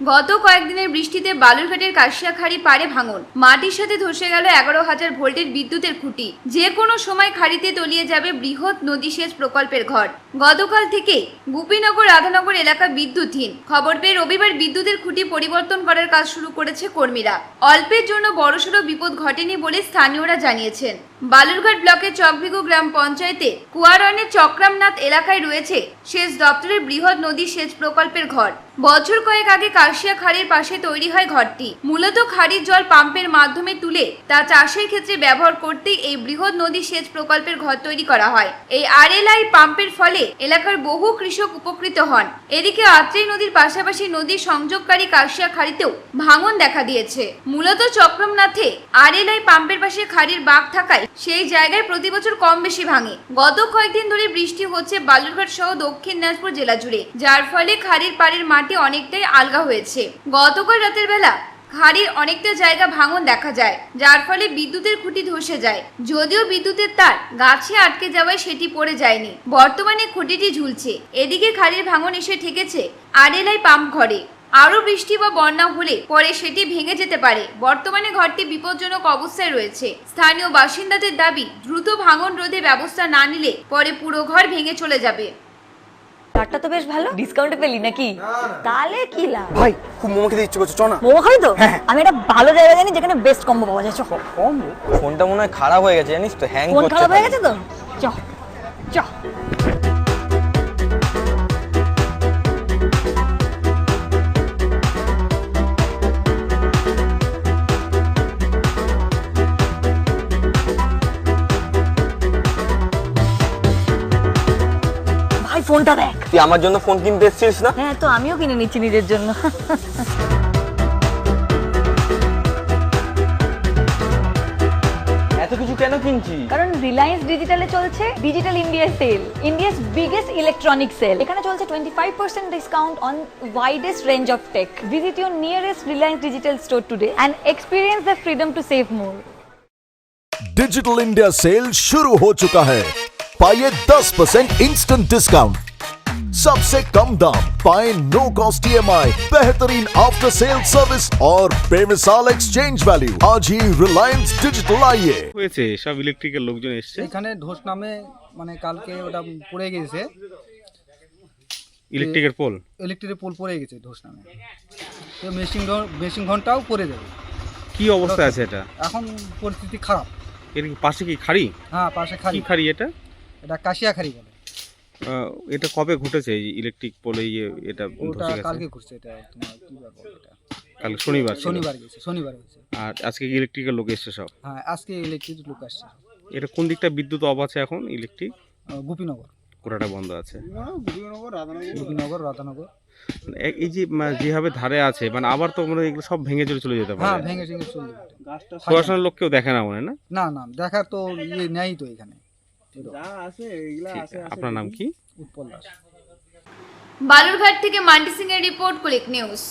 গত কয়েকদিনের বৃষ্টিতে বালুরঘাটের কাশিয়াখাড়ি পাড়ে ভাঙন। মাটির সাথে ধসে গেল এগারো হাজার ভোল্টের বিদ্যুতের খুঁটি। যে কোনো সময় খাড়িতে তলিয়ে যাবে বৃহৎ নদী সেচ প্রকল্পের ঘর। গতকাল থেকে গোপীনগর, রাধানগর এলাকা বিদ্যুৎহীন। খবর পেয়ে রবিবার বিদ্যুতের খুঁটি পরিবর্তন করার কাজ শুরু করেছে কর্মীরা। অল্পের জন্য বড়সড় বিপদ ঘটেনি বলে স্থানীয়রা জানিয়েছেন। বালুরঘাট ব্লকের চকভিগু গ্রাম পঞ্চায়েতে কুয়ারনের চক্রামনাথ এলাকায় রয়েছে সেচ দপ্তরের বৃহৎ নদী সেচ প্রকল্পের ঘর। বছর কয়েক আগে কাশিয়া খাড়ির পাশে তৈরি হয় ঘরটি। মূলত খাড়ির জল পাম্পের মাধ্যমে তুলে তা চাষের ক্ষেত্রে ব্যবহার করতেই এই বৃহৎ নদী সেচ প্রকল্পের ঘর তৈরি করা হয়। এই আরএলআই পাম্পের ফলে এলাকার বহু কৃষক উপকৃত হন। এদিকে আত্রেই নদীর পাশাপাশি নদীর সংযোগকারী কাশিয়া খাড়িতেও ভাঙন দেখা দিয়েছে। মূলত চক্রমনাথে আরএলআই পাম্পের পাশে খাড়ির বাঘ থাকায় সেই জায়গায় প্রতি বছর কম বেশি ভাঙে। গত কয়েকদিন ধরে বৃষ্টি হচ্ছে বালুরঘাট সহ দক্ষিণ দিনাজপুর জেলা জুড়ে, যার ফলে খাড়ির পাড়ের মাটি অনেকটাই আলগা হয়েছে। গতকাল রাতের বেলা খাড়ির অনেকটা জায়গা ভাঙন দেখা যায়, যার ফলে বিদ্যুতের খুঁটি ধসে যায়। যদিও বিদ্যুতের তার গাছে আটকে যাওয়ায় সেটি পড়ে যায়নি। বর্তমানে খুঁটিটি ঝুলছে। এদিকে খাড়ির ভাঙন এসে ঠেকেছে আরএলআই পাম্প ঘরে। আরও বৃষ্টি বা বন্যা হলে পরে সেটি ভেঙে যেতে পারে। বর্তমানে ঘরটি বিপজ্জনক অবস্থায় রয়েছে। স্থানীয় বাসিন্দাদের দাবি, দ্রুত ভাঙন রোধে ব্যবস্থা না নিলে পরে পুরো ঘর ভেঙে চলে যাবে। চারটা তো বেশ ভালো। ডিসকাউন্টে পেলি নাকি? তাহলে কি লাভ? ভাই খুব মোমো খেতে ইচ্ছে করছে চ না। মোমো খাবি তো? আমি একটা ভালো জায়গা জানি যেখানে বেস্ট কম্বো পাওয়া যায় চ। কম ফোনটা মনে হয় খারাপ হয়ে গেছে জানিস তো হ্যাং করছে ফোন খারাপ হয়ে গেছে তো? চ চ। ভাই ফোনটা দেখ। তুই আমার জন্য ফোন কিনতে এসেছিস না হ্যাঁ তো আমিও কিনে নিচ্ছি নিজের জন্য এত কিছু কেন কিনছিস কারণ রিলায়েন্স ডিজিটালে চলছে digital India sale India's biggest electronic sale এখানে চলছে twenty five percent discount on widest range of tech visit your nearest Reliance digital store today and experience the freedom to save more digital India sale शुरू हो चुका है पाइए 10 percent instant discount सबसे कम दाम पाए नो कॉस्ट ईएमआई बेहतरीन after sale service और बेमिसाल एक्सचेंज वैल्यू आज ही रिलायंस डिजिटल आइए হয়েছে সব ইলেকট্রিকের লোকজন এসছে এখানে ধস নামে মানে কালকে ওটা পড়ে গেছে ইলেকট্রিকের পোল ইলেকট্রিক পোল পড়ে গেছে ধস নামে তো মেশিন ঘ- মেশিন ঘন্টাও পড়ে যাবে কি অবস্থা আছে এটা এখন পরিস্থিতি খারাপ এর কি পাশে কি খাড়ি হ্যাঁ পাশে খালি কি খাড়ি এটা এটা কাশিয়া খালি বলে আহ, এটা কবে ঘটেছে এই ইলেকট্রিক পোলে ইয়ে এটা ওটা কালকে ঘুরছে এটা তোমার কি বলে এটা কাল শনিবার শনিবার গেছে শনিবার হয়েছে। আর আজকে ইলেকট্রিকের লোক এসেছে সব? হ্যাঁ আজকে ইলেকট্রিক লোক আসছে। এটা কোন দিকটা বিদ্যুৎ অফ আছে এখন ইলেকট্রিক গোপীনগর। গোটাটা বন্ধ আছে। গোপীনগর রাধানগর। এ- এই যে যেভাবে ধারে আছে মানে আবার তো মনে এগুলো সব ভেঙে চলে চলে যেতে পারে হ্যাঁ পারে। ভেঙে ভেঙে চলে যাবে এটা। প্রশাসনের লোক কেউ দেখে না মনে হয় না? না না দেখার তো ইয়ে নেই তো এখানে। আপনার নাম কি? উৎপল দাস বালুরঘাট থেকে মান্টি সিং এর রিপোর্ট কুলিক নিউজ।